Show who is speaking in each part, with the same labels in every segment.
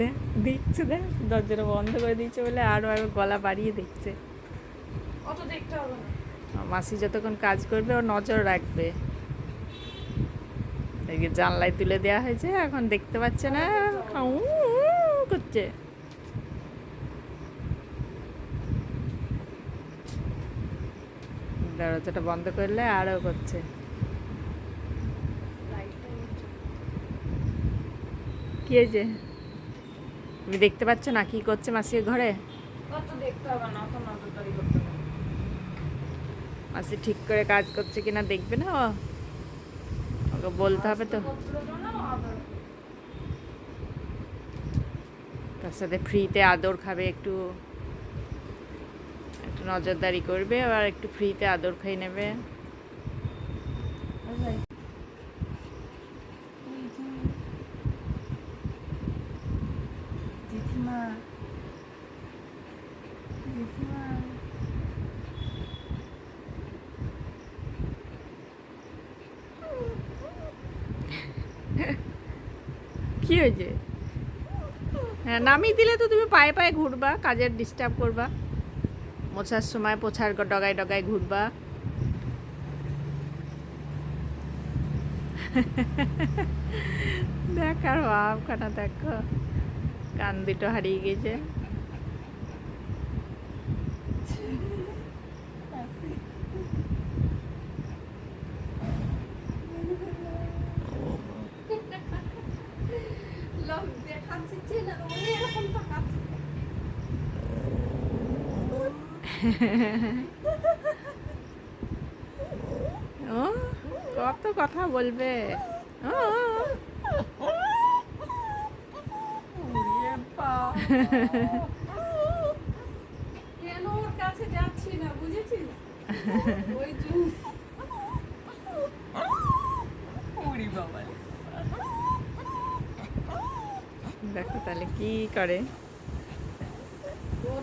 Speaker 1: দেখ দেখছে দেখ দরজাটা বন্ধ করে দিয়েছে বলে আরও আরও গলা বাড়িয়ে দেখছে।
Speaker 2: অত দেখতে হবে না।
Speaker 1: মাসি যতক্ষণ কাজ করবে ও নজর রাখবে। এই জানলায় তুলে দেওয়া হয়েছে এখন দেখতে পাচ্ছে না। করছে। দরজাটা বন্ধ করলে আরও করছে। কি হয়েছে? তুমি দেখতে পাচ্ছ না কি করছে মাসির ঘরে। মাসি ঠিক করে কাজ করছে কিনা দেখবে না ওকে বলতে হবে তো। তার সাথে ফ্রিতে আদর খাবে একটু একটু নজরদারি করবে আবার একটু ফ্রিতে আদর খাই নেবে
Speaker 2: জেঠিমা জেঠিমা
Speaker 1: কি হয়েছে? হ্যাঁ নামিয়ে দিলে তো তুমি পায়ে পায়ে ঘুরবা, কাজের ডিস্টার্ব করবা। মোছার সময় পোছার ডগায় ডগায় ঘুরবা। দেখ আর ভাবখানা দেখো, কান দুটো হারিয়ে গেছে
Speaker 2: লোক দেখাচ্ছে না ওই এরকম তাকাচ্ছে
Speaker 1: ও কত কথা বলবে।
Speaker 2: কেন ওর কাছে যাচ্ছি না বুঝেছিস? ওই জন্য
Speaker 1: দেখো তাহলে কি করে।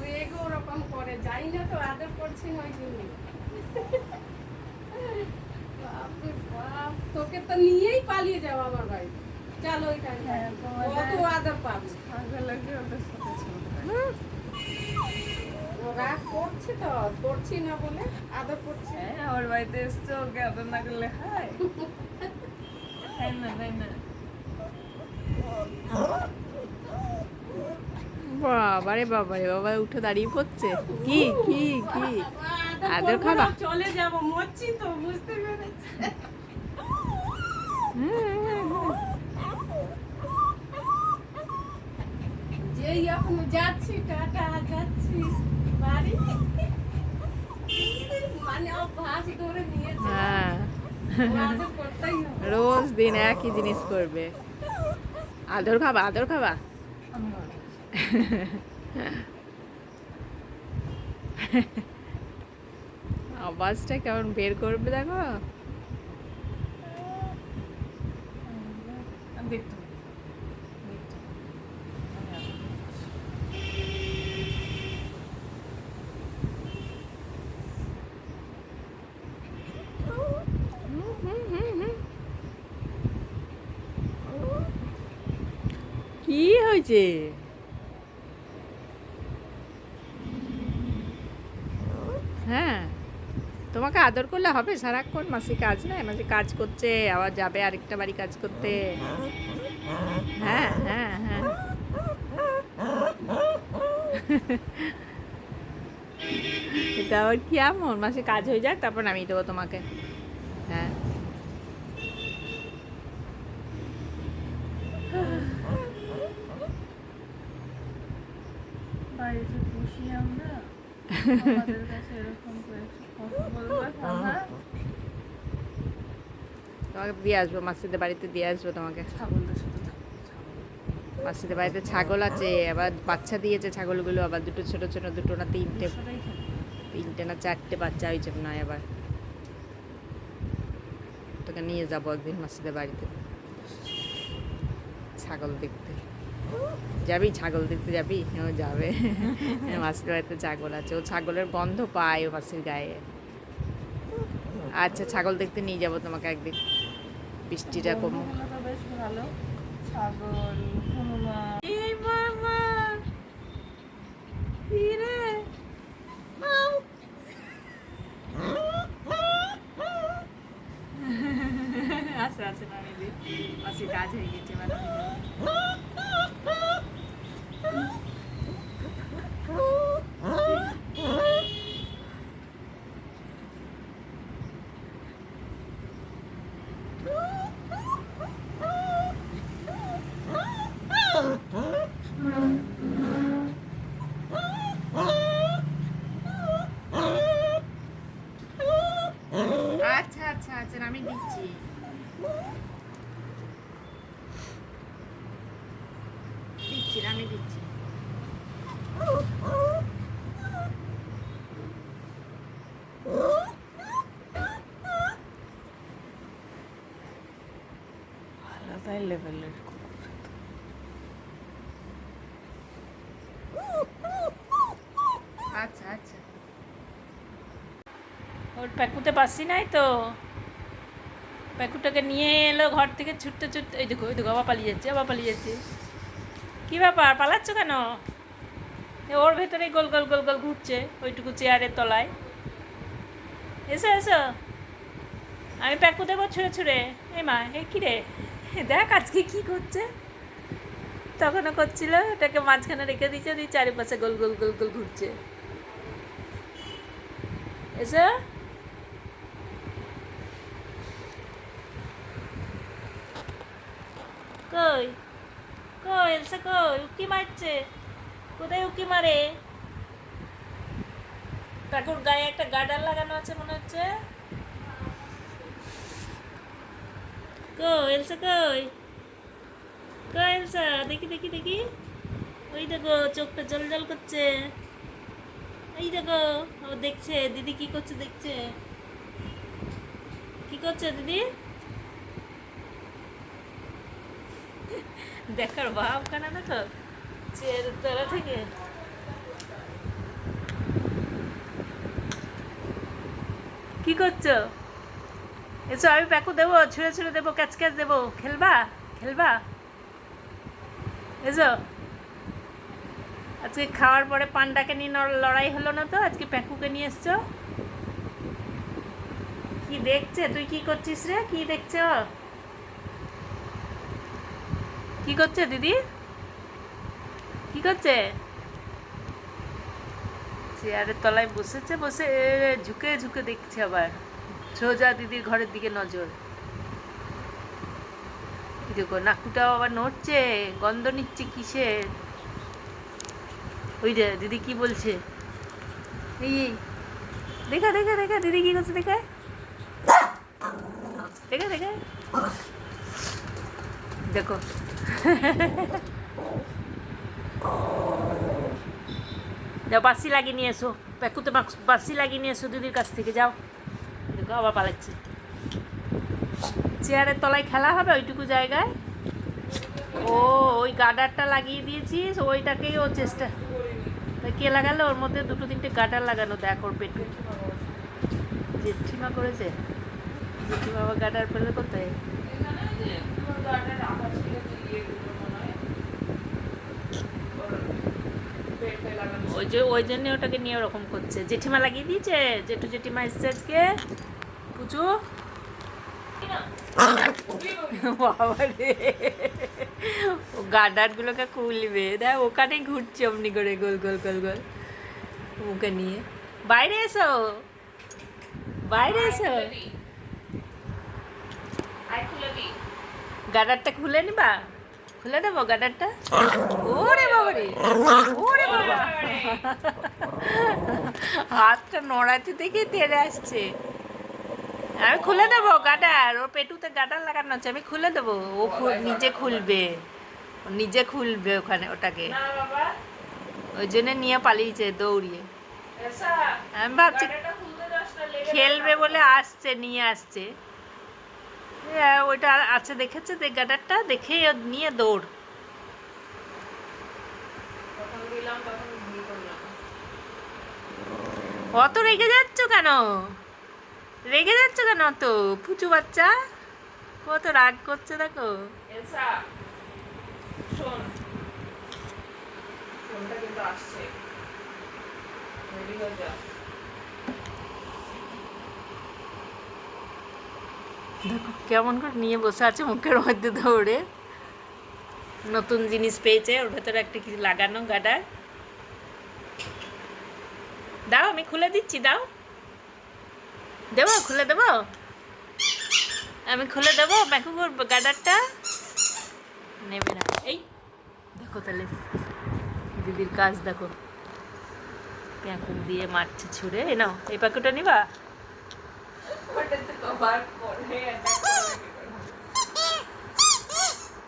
Speaker 2: রেগে ওরকম করে। যাই না তো আদর করছি না ওই জন্য। তোকে তো নিয়েই পালিয়ে যাও আমার বাড়ি। চলো ওইখানে কত আদর পাবি। রাগ করছে তো করছি না বলে আদর করছে।
Speaker 3: আমার বাড়িতে এসছো ওকে আদর না করলে হয়? না তাই না?
Speaker 1: বাবারে বাবারে বাবা উঠে দাঁড়িয়ে পড়ছে। কি কি কি? আদর খাবা?
Speaker 2: চলে যাব মরছি তো বুঝতে পেরেছি। যেই এখন যাচ্ছি টাটা যাচ্ছি বাড়ি। মানে অভ্যাস ধরে নিয়েছে।
Speaker 1: হ্যাঁ। রোজ দিন একই জিনিস করবে। আদর খাবা আদর খাবা? আওয়াজটা কেমন বের করবে দেখো?
Speaker 3: দেখতে।
Speaker 1: কি হয়েছে? হ্যাঁ। তোমাকে আদর করলে হবে? সারাক্ষণ মাসি কাজ নয় মাসি কাজ করছে আবার যাবে আরেকটা বাড়ি কাজ করতে। হ্যাঁ হ্যাঁ হ্যাঁ। এটা আবার কি এমন? মাসে কাজ হয়ে যাক তারপর নামিয়ে দেবো তোমাকে। হ্যাঁ।
Speaker 3: বাড়িতে বসি আমরা আমাদের কাছে এরকম করে একটু কথা বলবে কথা
Speaker 1: তোমাকে দিয়ে আসব, মাসিদের বাড়িতে দিয়ে আসব তোমাকে। মাসিদের বাড়িতে ছাগল আছে, আবার বাচ্চা দিয়েছে ছাগলগুলো, আবার দুটো ছোট ছোট, দুটো না তিনটে। তিনটে না চারটে বাচ্চা হয়েছে নয় আবার। তোকে নিয়ে যাব একদিন মাসিদের বাড়িতে। ছাগল দেখতে। যাবি? ছাগল দেখতে যাবি? ও যাবে। মাসির বাড়িতে ছাগল আছে। ও ছাগলের গন্ধ পায় ও মাসির গায়ে। আচ্ছা ছাগল দেখতে নিয়ে যাব তোমাকে একদিন। বৃষ্টিটা
Speaker 3: কম বেশ ভালো। ছাগল না দিদি আসি কাজ হয়ে গেছে মানে দিচ্ছি আমি দিচ্ছি।
Speaker 1: আলাদাই লেভেলের
Speaker 3: আচ্ছা আচ্ছা।
Speaker 1: ওর প্যাকুতে পাচ্ছি নাই তো? প্যাকুটাকে নিয়ে এলো ঘর থেকে ছুটতে ছুটতে এই দেখো এই দেখো আবার পালিয়ে যাচ্ছে আবার পালিয়ে যাচ্ছে। কী ব্যাপার? পালাচ্ছ কেন? ওর ভেতরেই গোল গোল গোল গোল ঘুরছে ওইটুকু চেয়ারের তলায়। এসো এসো। আমি প্যাকু দেবো ছুঁড়ে ছুঁড়ে। এই মা, এ কী রে? দেখ আজকে কী করছে। তখনও করছিল ওটাকে মাঝখানে রেখে দিয়েছে, দিয়ে চারিপাশে গোল গোল গোল গোল ঘুরছে। এসো। কই? কই এলসা কই উকি মারছে কোথায় উকি মারে কাকুর গায়ে একটা গার্ডার লাগানো আছে মনে হচ্ছে কো এলসা কই কো এলসা দেখি দেখি দেখি ওই দেখো চোখটা জল জল করছে এই দেখো ও দেখছে দিদি কি করছে দেখছে কি করছে দিদি দেখার ভাব কানা তলা থেকে। কি করছ? এসো, আমি প্যাকু দেবো, ছুঁড়ে ছুঁড়ে দেবো, ক্যাচ ক্যাচ দেবো। খেলবা? খেলবা? এসো। আজকে খাওয়ার পরে পান্ডাকে নিয়ে লড়াই হলো না তো? আজকে প্যাকুকে নিয়ে এসছো? কি দেখছে? তুই কি করছিস রে? কি দেখছ? কি করছে দিদি? কি করছে? চেয়ারের তলায় বসেছে, বসে ঝুঁকে ঝুঁকে দেখছে আবার। সোজা দিদির ঘরের দিকে নজর। দেখো নাকুটাও আবার নড়ছে, গন্ধ নিচ্ছে কিসের? ওই যে দিদি কি বলছে? এই। দেখা দেখা দেখা, দিদি কি করছে দেখা? দেখা দেখা। দেখো যাও, বাসি লাগিয়ে নিয়ে এসো। প্যাকুতে বাসি লাগিয়ে নিয়ে এসো দিদির কাছ থেকে, যাও। দেখো, আবার পালাচ্ছে। চেয়ারের তলায় খেলা হবে ওইটুকু জায়গায়? ও, ওই গার্ডারটা লাগিয়ে দিয়েছিস, ওইটাকেই ও চেষ্টা কে লাগালো? ওর মধ্যে দুটো তিনটে গার্ডার লাগানো, দেখ ওর পেটে। জেঠিমা করেছে? জেঠিমা আবার গার্ডার পেলে কোথায়
Speaker 2: এখানে যে পুরো গার্ডেন রাখা ছিল যে ইয়েগুলো মনে হয় ওর পেটে লাগানো
Speaker 1: ওই যে ওই জন্য ওটাকে নিয়ে ওরকম করছে। জেঠিমা লাগিয়ে দিয়েছে জেঠু জেঠিমা এসছে আজকে। পুজো? ও গার্ডারগুলোকে খুলবে। দেখ ওখানেই ঘুরছে অমনি করে গোল গোল গোল গোল। ওকে নিয়ে। বাইরে এসো। বাইরে এসো। গার্ডারটা খুলে নিবা? খুলে দেবো গার্ডারটা ওরে বাবা রে ওরে বাবা হাতটা নড়াতে দেখে তেড়ে আসছে। আমি খুলে দেবো গাডার ওর পেটুতে গাডার লাগানো আছে আমি খুলে দেবো। ও নিজে খুলবে নিজে খুলবে ওখানে ওটাকে। ওই জন্য নিয়ে পালিয়েছে দৌড়িয়ে। আমি ভাবছি খেলবে বলে আসছে নিয়ে আসছে। এ, ওইটা আছে দেখেছে দেখ গাডারটা দেখে নিয়ে দৌড়। অত রেগে যাচ্ছ কেন? রেগে যাচ্ছ কেন অত পুচু বাচ্চা? কত রাগ করছে দেখো।
Speaker 2: ফোনটা কিন্তু আসছে। রেডি হয়ে যা।
Speaker 1: দেখো, কেমন করে নিয়ে বসে আছে মুখের মধ্যে দৌড়ে। নতুন জিনিস পেয়েছে, ওর ভেতরে একটা কিছু লাগানো গাডার। দাও, আমি খুলে দিচ্ছি, দাও। দেবো, খুলে দেবো? আমি খুলে দেবো ব্যাকুকুর গাডারটা? নেবে না। এই, দেখো তাহলে। দিদির কাজ, দেখো। প্যাকুক দিয়ে মারছে ছুঁড়ে, এই নাও, এই প্যাকুটা নিবা?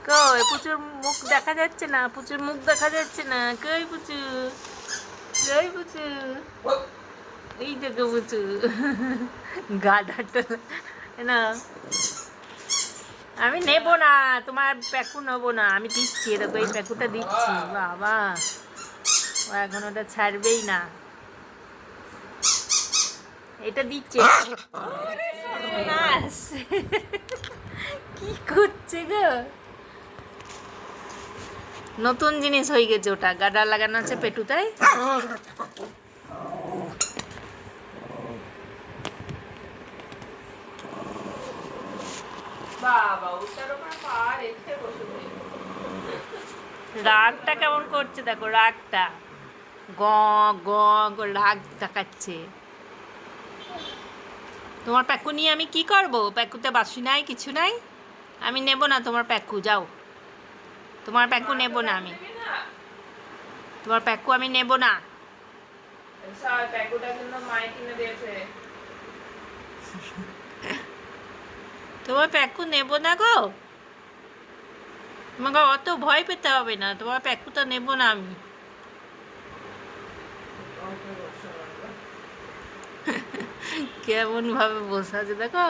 Speaker 1: কই পুচুর মুখ দেখা যাচ্ছে না? পুচুর মুখ দেখা যাচ্ছে না? কই পুচু? কই পুচু? এই দেখো পুচু। গাডাটা না। আমি নেব না তোমার প্যাকু নেব না। আমি দিচ্ছি এ দেখো এই প্যাকুটা দিচ্ছি। বাবা। ও এখন ওটা ছাড়বেই না। এটা দিচ্ছে। কি করছে গো? নতুন জিনিস হয়ে গেছে ওটা গাডা লাগানো আছে পেটুতায়
Speaker 2: বাবা ওটার উপর পা রেখে বসে পড়ি।
Speaker 1: রাগটা কেমন করছে দেখো রাগটা। গ গ রাগ দেখাচ্ছে। তোমার প্যাকু নিয়ে আমি কি করব? প্যাকুতে বাসি নাই কিছু নাই? আমি নেব না তোমার প্যাকু যাও। তোমার প্যাকু নেব না আমি? তোমার প্যাকু আমি নেব না। তোমার প্যাকু নেব না গো? তোমাকে অত ভয় পেতে হবে না। তোমার প্যাকুটা নেব না আমি। কেমন ভাবে বসে আছে দেখো।